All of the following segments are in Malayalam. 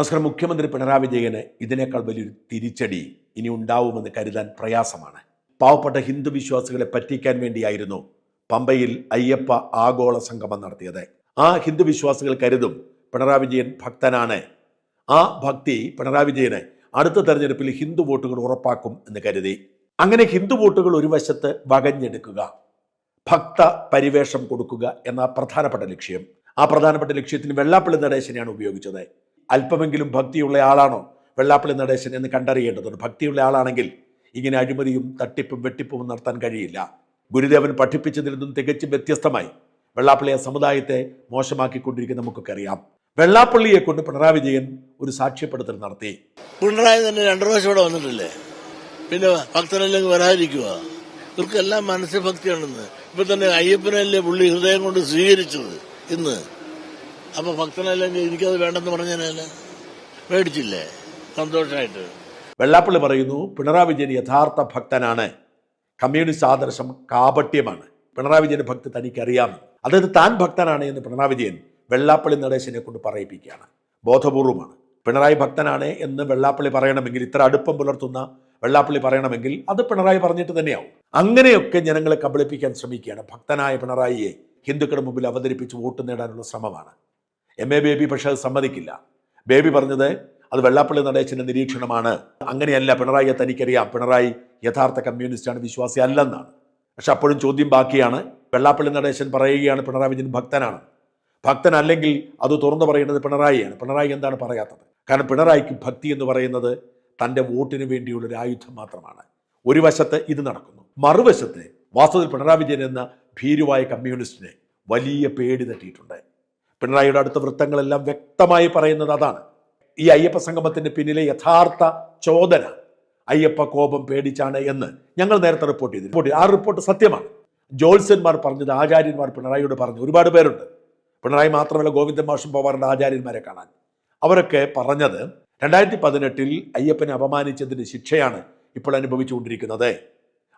നമസ്കാരം. മുഖ്യമന്ത്രി പിണറായി വിജയന് ഇതിനേക്കാൾ വലിയൊരു തിരിച്ചടി ഇനി ഉണ്ടാവുമെന്ന് കരുതാൻ പ്രയാസമാണ്. പാവപ്പെട്ട ഹിന്ദു വിശ്വാസികളെ പറ്റിക്കാൻ വേണ്ടിയായിരുന്നു പമ്പയിൽ അയ്യപ്പ ആഗോള സംഗമം നടത്തിയത്. ആ ഹിന്ദു വിശ്വാസികൾ കരുതും പിണറായി വിജയൻ ഭക്തനാണ്. ആ ഭക്തി പിണറായി വിജയന് അടുത്ത തെരഞ്ഞെടുപ്പിൽ ഹിന്ദു വോട്ടുകൾ ഉറപ്പാക്കും എന്ന് കരുതി. അങ്ങനെ ഹിന്ദു വോട്ടുകൾ ഒരു വശത്ത് വകഞ്ഞെടുക്കുക ഭക്ത പരിവേഷം കൊടുക്കുക എന്ന പ്രധാനപ്പെട്ട ലക്ഷ്യം. ആ പ്രധാനപ്പെട്ട ലക്ഷ്യത്തിന് വെള്ളാപ്പള്ളി നടേശനെയാണ് ഉപയോഗിച്ചത്. അല്പമെങ്കിലും ഭക്തിയുള്ള ആളാണോ വെള്ളാപ്പള്ളി നടേശൻ എന്ന് കണ്ടറിയേണ്ടതുണ്ട്. ഭക്തിയുള്ള ആളാണെങ്കിൽ ഇങ്ങനെ അഴിമതിയും തട്ടിപ്പും വെട്ടിപ്പും നടത്താൻ കഴിയില്ല. ഗുരുദേവൻ പഠിപ്പിച്ചതിൽ നിന്നും തികച്ചും വ്യത്യസ്തമായി വെള്ളാപ്പള്ളിയെ സമുദായത്തെ മോശമാക്കിക്കൊണ്ടിരിക്കുന്ന നമുക്കൊക്കെ അറിയാം. വെള്ളാപ്പള്ളിയെ കൊണ്ട് പിണറായി വിജയൻ ഒരു സാക്ഷ്യപ്പെടുത്തൽ നടത്തി. പിണറായി തന്നെ രണ്ടു പ്രാവശ്യം ഇവിടെ വന്നിട്ടില്ലേ? പിന്നെ ഭക്തനല്ലെങ്കിൽ വരാതിരിക്കുക ഇവർക്കെല്ലാം മനസ്സിൽ ഭക്തിയാണെന്ന് ഇപ്പൊ തന്നെ അയ്യപ്പനല്ലേ പുള്ളി ഹൃദയം കൊണ്ട് സ്വീകരിച്ചത് ഇന്ന്? അപ്പൊ ഭക്തനല്ലേ എനിക്കത് വേണ്ടെന്ന് പറഞ്ഞാലേ മേടിച്ചില്ലേ സന്തോഷമായിട്ട് വെള്ളാപ്പള്ളി പറയുന്നു പിണറായി വിജയൻ യഥാർത്ഥ ഭക്തനാണ്. കമ്മ്യൂണിസ്റ്റ് ആദർശം കാപട്യമാണ്. പിണറായി വിജയന്റെ ഭക്തി തനിക്കറിയാം. അതായത് താൻ ഭക്തനാണ് എന്ന് പിണറായി വിജയൻ വെള്ളാപ്പള്ളി നടേശനെ കൊണ്ട് പറയിപ്പിക്കുകയാണ്. ബോധപൂർവമാണ്. പിണറായി ഭക്തനാണ് എന്ന് വെള്ളാപ്പള്ളി പറയണമെങ്കിൽ ഇത്ര അടുപ്പം പുലർത്തുന്ന വെള്ളാപ്പള്ളി പറയണമെങ്കിൽ അത് പിണറായി പറഞ്ഞിട്ട് തന്നെയാവും. അങ്ങനെയൊക്കെ ജനങ്ങളെ കബളിപ്പിക്കാൻ ശ്രമിക്കുകയാണ് ഭക്തനായ പിണറായിയെ ഹിന്ദുക്കളുടെ മുമ്പിൽ അവതരിപ്പിച്ച് വോട്ട് നേടാനുള്ള ശ്രമമാണ്. എം എ ബേബി പക്ഷേ അത് സമ്മതിക്കില്ല. ബേബി പറഞ്ഞത് അത് വെള്ളാപ്പള്ളി നടേശന്റെ നിരീക്ഷണമാണ്. അങ്ങനെയല്ല പിണറായിയെ തനിക്കറിയാം. പിണറായി യഥാർത്ഥ കമ്മ്യൂണിസ്റ്റാണ് വിശ്വാസി അല്ലെന്നാണ്. പക്ഷെ അപ്പോഴും ചോദ്യം ബാക്കിയാണ്. വെള്ളാപ്പള്ളി നടേശൻ പറയുകയാണ് പിണറായി വിജയൻ ഭക്തനാണ്. ഭക്തനല്ലെങ്കിൽ അത് തുറന്നു പറയുന്നത് പിണറായിയാണ്. പിണറായി എന്താണ് പറയാത്തത്? കാരണം പിണറായിക്ക് ഭക്തി എന്ന് പറയുന്നത് തന്റെ വോട്ടിന് വേണ്ടിയുള്ള ഒരു ആയുധം മാത്രമാണ്. ഒരു വശത്ത് ഇത് നടക്കുന്നു. മറുവശത്ത് വാസ്തവത്തിൽ പിണറായി വിജയൻ എന്ന ഭീരുവായ കമ്മ്യൂണിസ്റ്റിനെ വലിയ പേടി തട്ടിയിട്ടുണ്ട്. പിണറായിയുടെ അടുത്ത വൃത്തങ്ങളെല്ലാം വ്യക്തമായി പറയുന്നത് അതാണ്. ഈ അയ്യപ്പ സംഗമത്തിന്റെ പിന്നിലെ യഥാർത്ഥ ചോദന അയ്യപ്പ കോപം പേടിച്ചാണ് എന്ന് ഞങ്ങൾ നേരത്തെ റിപ്പോർട്ട് ചെയ്തു. റിപ്പോർട്ട്. ആ റിപ്പോർട്ട് സത്യമാണ്. ജോത്സ്യന്മാർ പറഞ്ഞത് ആചാര്യന്മാർ പിണറായിയോട് പറഞ്ഞു. ഒരുപാട് പേരുണ്ട്. പിണറായി മാത്രമല്ല ഗോവിന്ദൻ മാഷും പോവാറുണ്ട് ആചാര്യന്മാരെ കാണാൻ. അവരൊക്കെ പറഞ്ഞത് രണ്ടായിരത്തി പതിനെട്ടിൽ അയ്യപ്പനെ അപമാനിച്ചതിന്റെ ശിക്ഷയാണ് ഇപ്പോൾ അനുഭവിച്ചുകൊണ്ടിരിക്കുന്നത്.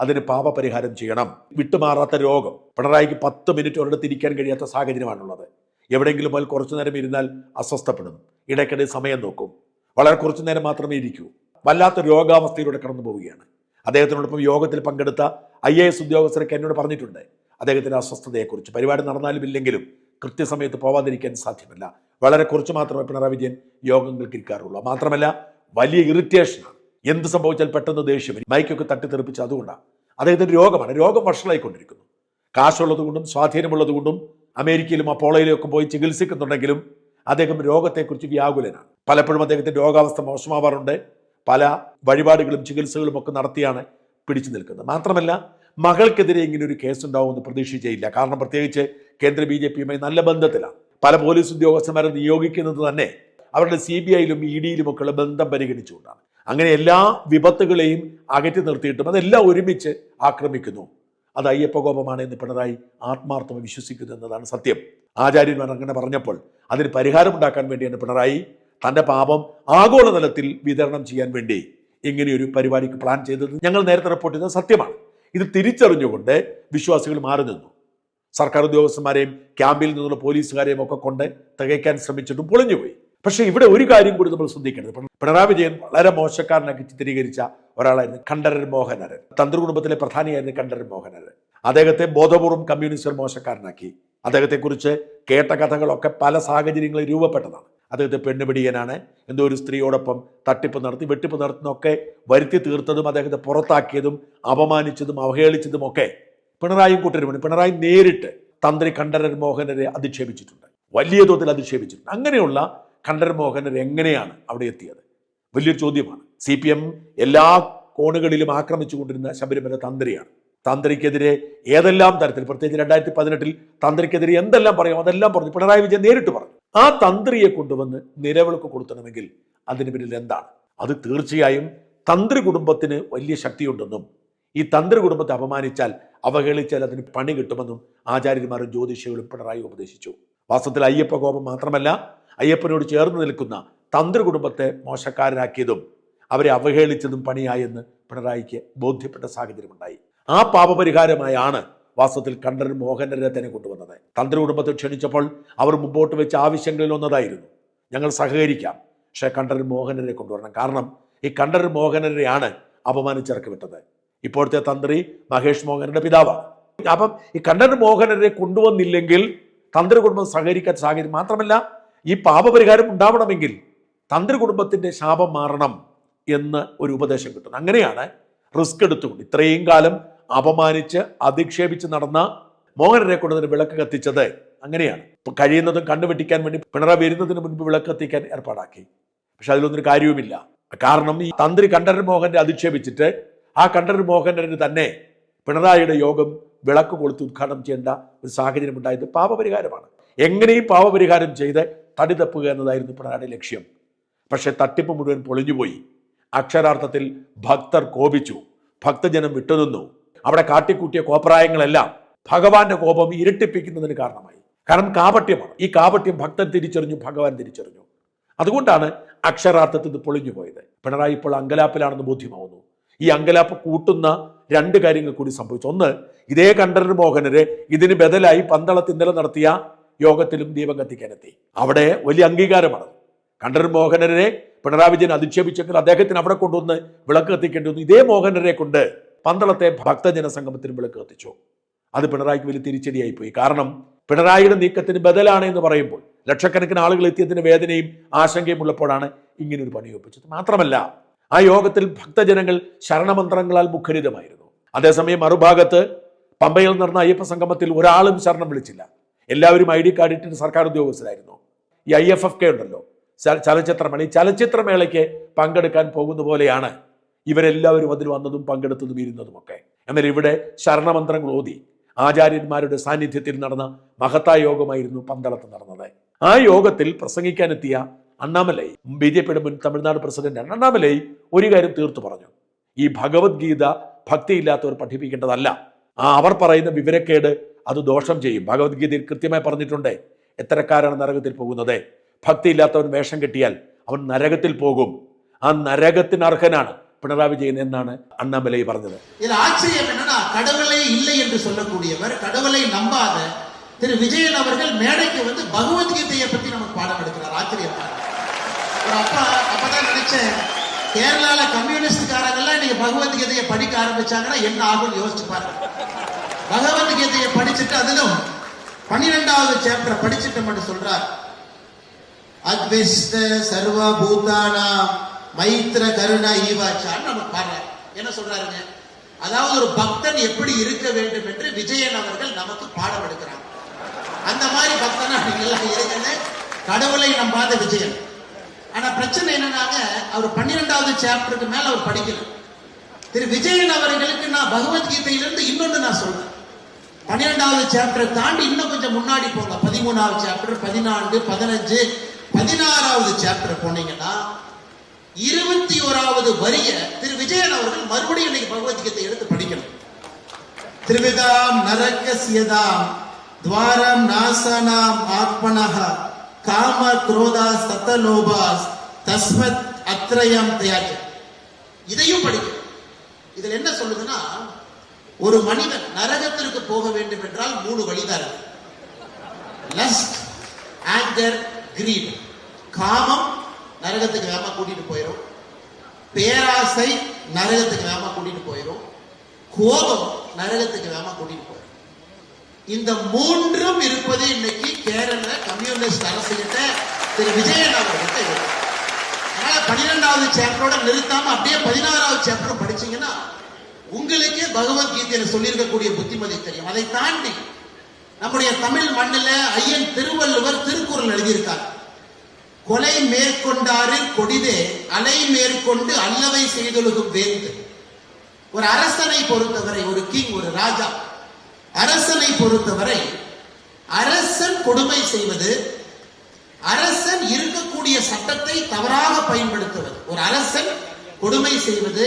അതിന് പാപപരിഹാരം ചെയ്യണം. വിട്ടുമാറാത്ത രോഗം. പിണറായിക്ക് പത്ത് മിനിറ്റ് ഒരിടത്ത് ഇരിക്കാൻ കഴിയാത്ത സാഹചര്യമാണുള്ളത്. എവിടെയെങ്കിലും പോയാൽ കുറച്ചു നേരം ഇരുന്നാൽ അസ്വസ്ഥപ്പെടും ഇടയ്ക്കിടെ സമയം നോക്കും. വളരെ കുറച്ചു നേരം മാത്രമേ ഇരിക്കൂ. വല്ലാത്ത രോഗാവസ്ഥയിലൂടെ കടന്നു പോവുകയാണ്. അദ്ദേഹത്തിനോടൊപ്പം യോഗത്തിൽ പങ്കെടുത്ത ഐ എ എസ് ഉദ്യോഗസ്ഥരൊക്കെ എന്നോട് പറഞ്ഞിട്ടുണ്ട്. അദ്ദേഹത്തിന്റെ അസ്വസ്ഥതയെക്കുറിച്ച്. പരിപാടി നടന്നാലും ഇല്ലെങ്കിലും കൃത്യസമയത്ത് പോവാതിരിക്കാൻ സാധ്യമല്ല. വളരെ കുറച്ച് മാത്രമേ പിണറായി വിജയൻ യോഗങ്ങൾക്ക് ഇരിക്കാറുള്ളൂ മാത്രമല്ല വലിയ ഇറിറ്റേഷനാണ് എന്ത് സംഭവിച്ചാൽ പെട്ടെന്ന് ദേഷ്യം വരും. മൈക്കൊക്കെ തട്ടിത്തെറിപ്പിച്ച് അതുകൊണ്ടാണ്. അദ്ദേഹത്തിന്റെ രോഗമാണ്. രോഗം വഷളായിക്കൊണ്ടിരിക്കുന്നു. കാശുള്ളതുകൊണ്ടും സ്വാധീനമുള്ളതുകൊണ്ടും സ്വാധീനമുള്ളത് കൊണ്ടും അമേരിക്കയിലും അപ്പോളയിലും ഒക്കെ പോയി ചികിത്സിക്കുന്നുണ്ടെങ്കിലും അദ്ദേഹം രോഗത്തെക്കുറിച്ച് വ്യാകുലനാണ്. പലപ്പോഴും അദ്ദേഹത്തിന്റെ രോഗാവസ്ഥ മോശമാവാറുണ്ട്. പല വഴിപാടുകളും ചികിത്സകളും ഒക്കെ നടത്തിയാണ് പിടിച്ചു നിൽക്കുന്നത്. മാത്രമല്ല മകൾക്കെതിരെ ഇങ്ങനെ ഒരു കേസ് ഉണ്ടാവുമെന്ന് പ്രതീക്ഷിച്ചേയില്ല. കാരണം പ്രത്യേകിച്ച് കേന്ദ്ര ബി ജെ പിയുമായി നല്ല ബന്ധത്തിലാണ്. പല പോലീസ് ഉദ്യോഗസ്ഥന്മാരെ നിയോഗിക്കുന്നത് തന്നെ അവരുടെ സി ബി ഐയിലും ഇ ഡിയിലും ഒക്കെയുള്ള ബന്ധം പരിഗണിച്ചുകൊണ്ടാണ്. അങ്ങനെ എല്ലാ വിപത്തുകളെയും അകറ്റി നിർത്തിയിട്ടും അതെല്ലാം ഒരുമിച്ച് ആക്രമിക്കുന്നു. അത് അയ്യപ്പകോപമാണ് എന്ന് പിണറായി ആത്മാർത്ഥമായി വിശ്വസിക്കുന്നു എന്നതാണ് സത്യം. ആചാര്യന്മാർ അങ്ങനെ പറഞ്ഞപ്പോൾ അതിന് പരിഹാരം ഉണ്ടാക്കാൻ വേണ്ടിയാണ് പിണറായി തന്റെ പാപം ആഗോളതലത്തിൽ വിതരണം ചെയ്യാൻ വേണ്ടി ഇങ്ങനെയൊരു പരിപാടിക്ക് പ്ലാൻ ചെയ്തത്. ഞങ്ങൾ നേരത്തെ റിപ്പോർട്ട് ചെയ്തത് സത്യമാണ്. ഇത് തിരിച്ചറിഞ്ഞുകൊണ്ട് വിശ്വാസികൾ മാറി നിന്നു. സർക്കാർ ഉദ്യോഗസ്ഥന്മാരെയും ക്യാമ്പിൽ നിന്നുള്ള പോലീസുകാരെയും ഒക്കെ കൊണ്ട് തികയ്ക്കാൻ ശ്രമിച്ചിട്ടും പൊളിഞ്ഞുപോയി. പക്ഷേ ഇവിടെ ഒരു കാര്യം കൂടി നമ്മൾ ശ്രദ്ധിക്കേണ്ടത്. പിണ- പിണറായി വിജയൻ വളരെ മോശക്കാരനാക്കി ചിത്രീകരിച്ച ഒരാളായിരുന്നു കണ്ഠരൻ മോഹനരൻ. തന്ത്രകുടുംബത്തിലെ പ്രധാനിയായിരുന്നു കണ്ഠരൻ മോഹനരൻ. അദ്ദേഹത്തെ ബോധപൂർവം കമ്മ്യൂണിസ്റ്റ് മോശക്കാരനാക്കി. അദ്ദേഹത്തെക്കുറിച്ച് കേട്ട കഥകളൊക്കെ പല സാഹചര്യങ്ങളിൽ രൂപപ്പെട്ടതാണ്. അദ്ദേഹത്തെ പെണ്ണുപിടിയനാണ്. എന്തോ ഒരു സ്ത്രീയോടൊപ്പം തട്ടിപ്പ് നടത്തി വെട്ടിപ്പ് നടത്തുന്നൊക്കെ വരുത്തി തീർത്തതും അദ്ദേഹത്തെ പുറത്താക്കിയതും അപമാനിച്ചതും അവഹേളിച്ചതും ഒക്കെ പിണറായും കൂട്ടരുമാണ്. പിണറായി നേരിട്ട് തന്ത്രി കണ്ഠരൻ മോഹനരെ അധിക്ഷേപിച്ചിട്ടുണ്ട്. വലിയ തോതിൽ അധിക്ഷേപിച്ചിട്ടുണ്ട്. അങ്ങനെയുള്ള കണ്ഠരൻ മോഹനർ എങ്ങനെയാണ് അവിടെ എത്തിയത്? വലിയൊരു ചോദ്യമാണ്. സി പി എം എല്ലാ കോണുകളിലും ആക്രമിച്ചുകൊണ്ടിരുന്ന ശബരിമല തന്ത്രിയാണ്. തന്ത്രിക്കെതിരെ ഏതെല്ലാം തരത്തിൽ പ്രത്യേകിച്ച് രണ്ടായിരത്തി പതിനെട്ടിൽ തന്ത്രിക്കെതിരെ എന്തെല്ലാം പറയാം അതെല്ലാം പറഞ്ഞു. പിണറായി വിജയൻ നേരിട്ട് പറഞ്ഞു. ആ തന്ത്രിയെ കൊണ്ടുവന്ന് നിലവിളക്ക് കൊടുത്തണമെങ്കിൽ അതിന് പിന്നിൽ എന്താണ്? അത് തീർച്ചയായും തന്ത്രി കുടുംബത്തിന് വലിയ ശക്തിയുണ്ടെന്നും ഈ തന്ത്രി കുടുംബത്തെ അപമാനിച്ചാൽ അവഹേളിച്ചാൽ അതിന് പണി കിട്ടുമെന്നും ആചാര്യന്മാരും ജ്യോതിഷികളും പിണറായി ഉപദേശിച്ചു. വാസ്തവത്തിൽ അയ്യപ്പ കോപം മാത്രമല്ല അയ്യപ്പനോട് ചേർന്ന് നിൽക്കുന്ന തന്ത്രി കുടുംബത്തെ മോശക്കാരനാക്കിയതും അവരെ അവഹേളിച്ചതും പണിയായെന്ന് പിണറായിക്ക് ബോധ്യപ്പെട്ട സാഹചര്യമുണ്ടായി. ആ പാപപരിഹാരമായാണ് വാസ്തവത്തിൽ കണ്ഠൻ മോഹനരെ തന്നെ കൊണ്ടുവന്നത്. തന്ത്രി കുടുംബത്തെ ക്ഷണിച്ചപ്പോൾ അവർ മുമ്പോട്ട് വെച്ച ആവശ്യങ്ങളിൽ ഒന്നതായിരുന്നു. ഞങ്ങൾ സഹകരിക്കാം പക്ഷേ കണ്ഠൻ മോഹനരെ കൊണ്ടുവരണം. കാരണം ഈ കണ്ഠൻ മോഹനരെയാണ് അപമാനിച്ചിറക്കി വിട്ടത് ഇപ്പോഴത്തെ തന്ത്രി മഹേഷ് മോഹനന്റെ പിതാവാണ്. അപ്പം ഈ കണ്ഠൻ മോഹനരെ കൊണ്ടുവന്നില്ലെങ്കിൽ തന്ത്രി കുടുംബം സഹകരിക്കാൻ സാഹചര്യം മാത്രമല്ല ഈ പാപപരിഹാരം ഉണ്ടാവണമെങ്കിൽ തന്ത്രി കുടുംബത്തിന്റെ ശാപം മാറണം. എന്ന് ഒരു ഉപദേശം കിട്ടുന്നു. അങ്ങനെയാണ് റിസ്ക് എടുത്തുകൊണ്ട് ഇത്രയും കാലം അപമാനിച്ച് അധിക്ഷേപിച്ച് നടന്ന മോഹനരെ കൊണ്ടതിന് വിളക്ക് കത്തിച്ചത് അങ്ങനെയാണ്. ഇപ്പൊ കഴിയുന്നതും കണ്ണുവെട്ടിക്കാൻ വേണ്ടി പിണറായി വരുന്നതിന് മുൻപ് വിളക്ക് കത്തിക്കാൻ ഏർപ്പാടാക്കി. പക്ഷെ അതിലൊന്നും കാര്യവുമില്ല. കാരണം ഈ തന്ത്രി കണ്ഠരൻ മോഹനെ അധിക്ഷേപിച്ചിട്ട് ആ കണ്ഠരൻ മോഹനന് തന്നെ പിണറായിയുടെ യോഗം വിളക്ക് കൊളുത്ത് ഉദ്ഘാടനം ചെയ്യേണ്ട ഒരു സാഹചര്യം ഉണ്ടായത് പാപപരിഹാരമാണ്. എങ്ങനെയും പാപപരിഹാരം ചെയ്ത് തടി തപ്പുക എന്നതായിരുന്നു പിണറായിയുടെ ലക്ഷ്യം. പക്ഷെ തട്ടിപ്പ് മുഴുവൻ പൊളിഞ്ഞുപോയി. അക്ഷരാർത്ഥത്തിൽ ഭക്തർ കോപിച്ചു. ഭക്തജനം വിട്ടുനിന്നു. അവിടെ കാട്ടിക്കൂട്ടിയ കോപ്രായങ്ങളെല്ലാം ഭഗവാന്റെ കോപം ഇരട്ടിപ്പിക്കുന്നതിന് കാരണമായി. കാരണം കാപട്യമാണ്. ഈ കാപട്യം ഭക്തൻ തിരിച്ചറിഞ്ഞു ഭഗവാൻ തിരിച്ചറിഞ്ഞു. അതുകൊണ്ടാണ് അക്ഷരാർത്ഥത്തിൽ ഇത് പൊളിഞ്ഞു പോയത് പിണറായി ഇപ്പോൾ അങ്കലാപ്പിലാണെന്ന് ബോധ്യമാവുന്നു. ഈ അങ്കലാപ്പ് കൂട്ടുന്ന രണ്ട് കാര്യങ്ങൾ കൂടി സംഭവിച്ചു. ഒന്ന് ഇതേ കണ്ഠരൻ മോഹനര് ഇതിന് ബദലായി പന്തളത്ത് ഇന്നലെ നടത്തിയ യോഗത്തിലും ദീപം കത്തിക്കാനെത്തി. അവിടെ വലിയ അംഗീകാരമാണ്. കണ്ഠരൻ മോഹനരെ പിണറായി വിജയൻ അധിക്ഷേപിച്ചെങ്കിൽ അദ്ദേഹത്തിന് അവിടെ കൊണ്ടുവന്ന് വിളക്ക് കത്തിക്കേണ്ടി വന്നു. ഇതേ മോഹനരെ കൊണ്ട് പന്തളത്തെ ഭക്തജന സംഗമത്തിന് വിളക്ക് കത്തിച്ചു. അത് പിണറായിക്ക് വലിയ തിരിച്ചടിയായി പോയി. കാരണം പിണറായിയുടെ നീക്കത്തിന് ബദലാണ് എന്ന് പറയുമ്പോൾ ലക്ഷക്കണക്കിന് ആളുകൾ എത്തിയതിന് വേദനയും ആശങ്കയും ഉള്ളപ്പോഴാണ് ഇങ്ങനെ ഒരു പണി ഒപ്പിച്ചത്. മാത്രമല്ല ആ യോഗത്തിൽ ഭക്തജനങ്ങൾ ശരണമന്ത്രങ്ങളാൽ മുഖരിതമായിരുന്നു. അതേസമയം മറുഭാഗത്ത് പമ്പയിൽ നടന്ന അയ്യപ്പ സംഗമത്തിൽ ഒരാളും ശരണം വിളിച്ചില്ല. എല്ലാവരും ഐ ഡി കാർഡ് ഇട്ടിട്ട് സർക്കാർ ഉദ്യോഗസ്ഥരായിരുന്നു. ഈ ഐ എഫ് എഫ് കെ ഉണ്ടല്ലോ. ചലച്ചിത്രമേള ഈ ചലച്ചിത്രമേളയ്ക്ക് പങ്കെടുക്കാൻ പോകുന്ന പോലെയാണ് ഇവരെല്ലാവരും അതിൽ വന്നതും പങ്കെടുത്തതും ഇരുന്നതുമൊക്കെ. എന്നാൽ ഇവിടെ ശരണമന്ത്രങ്ങൾ ഓതി. ആചാര്യന്മാരുടെ സാന്നിധ്യത്തിൽ നടന്ന മഹത്തായ യോഗമായിരുന്നു പന്തളത്ത് നടന്നത്. ആ യോഗത്തിൽ പ്രസംഗിക്കാനെത്തിയ അണ്ണാമലൈ ബി ജെ പിയുടെ മുൻ തമിഴ്നാട് പ്രസിഡന്റ് അണ്ണാമലൈ ഒരു കാര്യം തീർത്തു പറഞ്ഞു. ഈ ഭഗവത്ഗീത ഭക്തിയില്ലാത്തവർ പഠിപ്പിക്കേണ്ടതല്ല. ആ അവർ പറയുന്ന വിവരക്കേട് അത് ദോഷം ചെയ്യും. ഭഗവത്ഗീതയിൽ കൃത്യമായി പറഞ്ഞിട്ടുണ്ട് എത്തരക്കാരാണ് നരകത്തിൽ പോകുന്നത്? ഭക്തിയില്ലാത്തവൻ വേഷം കെട്ടിയാൽ അവൻ നരകത്തിൽ പോകും ആ നരകത്തിന് അർഹനാണ് പിണറായി വിജയൻ എന്നാണ് അണ്ണാമലൈ പറഞ്ഞത് இதுல ஆச்சரியம் என்னன்னா கடவுளே இல்லை என்று சொல்லக்கூடியவர் கடவுளை நம்பாத திரு விஜயன் அவர்கள் மேடைக்கு வந்து பகவத்கீதையை பத்தி நமக்கு பாடம் எடுக்கிறார் ஆச்சரியம் பாருங்க. ஒரு அப்பா அப்பதான் நினைச்சேன் கேரளால கம்யூனிஸ்ட்காரங்க எல்லாம் இன்னைக்கு பகவத்கீதையை படிக்க ஆரம்பிச்சாங்கன்னா என்ன ஆகும்னு யோசிச்சு பாருங்க பகவத்கீதையை படிச்சுட்டு அதிலும் பன்னிரெண்டாவது சாப்டர் படிச்சுட்டு மட்டும் சொல்றார் அத்விஷ்ட சர்வ பூதானா மைத்ர கருணா ஈவாச்சான்னு நம்ம பாடுறாரு என்ன சொல்றாருங்க? அதாவது ஒரு பக்தன் எப்படி இருக்க வேண்டும் என்று விஜயன் அவர்கள் நமக்கு பாடம் எடுக்கிறாங்க அந்த மாதிரி பக்தனா நீங்கள்லாம் இருங்கன்னு கடவுளை நம்பாத விஜயன். ஆனா பிரச்சனை என்னன்னாங்க அவர் பன்னிரெண்டாவது சாப்டருக்கு மேல அவர் படிக்கல. திரு விஜயன் அவர்களுக்கு நான் பகவத்கீதையிலிருந்து இன்னொன்று நான் சொல்றேன். பன்னிரெண்டாவது சாப்டரை தாண்டி இன்னும் கொஞ்சம் முன்னாடி போங்க. பதிமூணாவது சாப்டர் பதினான்கு பதினஞ்சு பதினாறாவது சாப்டர் போனீங்கன்னா இருபத்தி ஓராவது வரிய திரு விஜயன் அவர்கள் மறுபடியும் இன்னைக்கு பகவத்கீதை எடுத்து படிக்கணும். திருவிதாம் நரகசியதாம் துவாரம் நாசனாம் ஆத்மனக காம குரோதா சத்தலோபாஸ் தஸ்மத் அத்ரயம் தயாஜ இதையும் படிக்கணும் இதுல என்ன சொல்லுதுன்னா ஒரு மனிதன் நரகத்திற்கு போக வேண்டும் என்றால் மூணு வழிதான் இருக்கு. லஸ்ட் ஆங்கர் கிரீட் காமம் நரகத்துக்கு வேகமா கூட்டிட்டு போயிடும் பேராசை நரகத்துக்கு வேகமா கூட்டிட்டு போயிடும் கோபம் நரகத்துக்கு வேகமா கூட்டிட்டு போயிடும் இந்த மூன்றும் இருப்பது இன்னைக்கு கேரள கம்யூனிஸ்ட் அரசு கிட்ட திரு விஜயன் அவர்கிட்ட இருக்கு. அதனால பன்னிரெண்டாவது சாப்டரோட நிறுத்தாம அப்படியே பதினாறாவது சாப்டர் படிச்சீங்கன்னா உங்களுக்கே பகவத்கீதையில சொல்லியிருக்கக்கூடிய புத்திமதி தெரியும். அதை தாண்டி நம்முடைய தமிழ் மண்ணில் ஐயன் திருவள்ளுவர் திருக்குறள் எழுதியிருக்கார். கொலை மேற்கொண்டாரு கொடிதே அலை மேற்கொண்டு அல்லவை செய்தொழுகும் வேந்து. ஒரு அரசனை பொறுத்தவரை ஒரு கிங் ஒரு ராஜா அரசனை பொறுத்தவரை அரசன் கொடுமை செய்வது அரசன் இருக்கக்கூடிய சட்டத்தை தவறாக பயன்படுத்துவது. ஒரு அரசன் கொடுமை செய்வது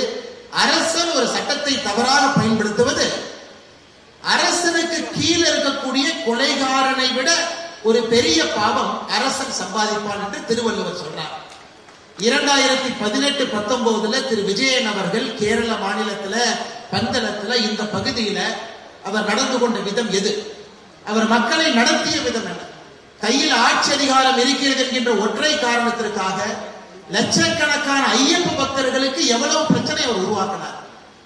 அரசன் ஒரு சட்டத்தை தவறாக பயன்படுத்துவது அரசனுக்கு கீழே இருக்கக்கூடிய கொலைகாரனை விட ஒரு பெரிய பாவம் அரசன் சம்பாதிப்பான் என்று திருவள்ளுவர் சொல்றார். இரண்டாயிரத்தி பதினெட்டு பத்தொன்பதுல திரு விஜயன் அவர்கள் கேரள மாநிலத்துல பந்தளத்துல இந்த பகுதியில அவர் நடந்து கொண்ட விதம் எது? அவர் மக்களை நடத்திய விதம் என்ன? கையில் ஆட்சி அதிகாரம் இருக்கிறது என்கின்ற ஒற்றை காரணத்திற்காக லட்சக்கணக்கான ஐயப்ப பக்தர்களுக்கு எவ்வளவு பிரச்சனை அவர் உருவாக்கினார்.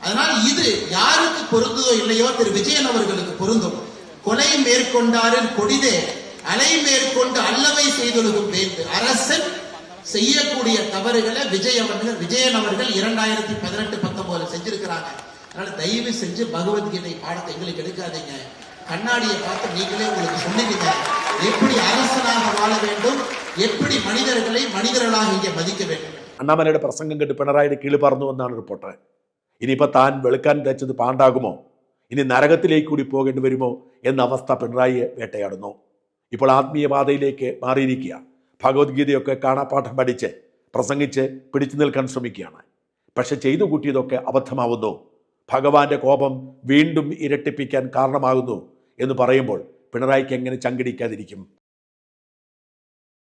அதனால் இது யாருக்கு பொருந்ததோ இல்லையோ திரு விஜயன் அவர்களுக்கு பொருந்தும். கொலை மேற்கொண்டாரின் கொடிதே அலை மேற்கொண்டு அல்லவை செய்தொழுகும் வேந்து அரசன் செய்யக்கூடிய தவறுகளை விஜய் அவர்கள் விஜயன் அவர்கள் இரண்டாயிரத்தி பதினெட்டு பத்தொன்பதுல செஞ்சிருக்கிறாங்க அதனால தயவு செஞ்சு பகவத்கீதை பாடத்தை எங்களுக்கு எடுக்காதீங்க கண்ணாடியை பார்த்து நீங்களே உங்களுக்கு சொல்லுவீங்க எப்படி அரசனாக வாழ வேண்டும் எப்படி மனிதர்களை மனிதர்களாக இங்கே மதிக்க வேண்டும் അണ്ണാമലയുടെ പ്രസംഗം കേട്ട് പിണറായിയുടെ കിളി പറന്നു എന്നാണ് റിപ്പോർട്ട് ഇനിയിപ്പോൾ താൻ വെളുക്കാൻ തേച്ചത് പാണ്ടാകുമോ ഇനി നരകത്തിലേക്ക് കൂടി പോകേണ്ടി വരുമോ എന്ന അവസ്ഥ പിണറായിയെ വേട്ടയാടുന്നു ഇപ്പോൾ ആത്മീയപാതയിലേക്ക് മാറിയിരിക്കുക ഭഗവത്ഗീതയൊക്കെ കാണാപ്പാഠം പഠിച്ച് പ്രസംഗിച്ച് പിടിച്ചു നിൽക്കാൻ ശ്രമിക്കുകയാണ്. പക്ഷെ ചെയ്തു കൂട്ടിയതൊക്കെ അബദ്ധമാവുന്നു. ഭഗവാന്റെ കോപം വീണ്ടും ഇരട്ടിപ്പിക്കാൻ കാരണമാകുന്നു എന്ന് പറയുമ്പോൾ പിണറായിക്ക് എങ്ങനെ ചങ്കിടിക്കാതിരിക്കും?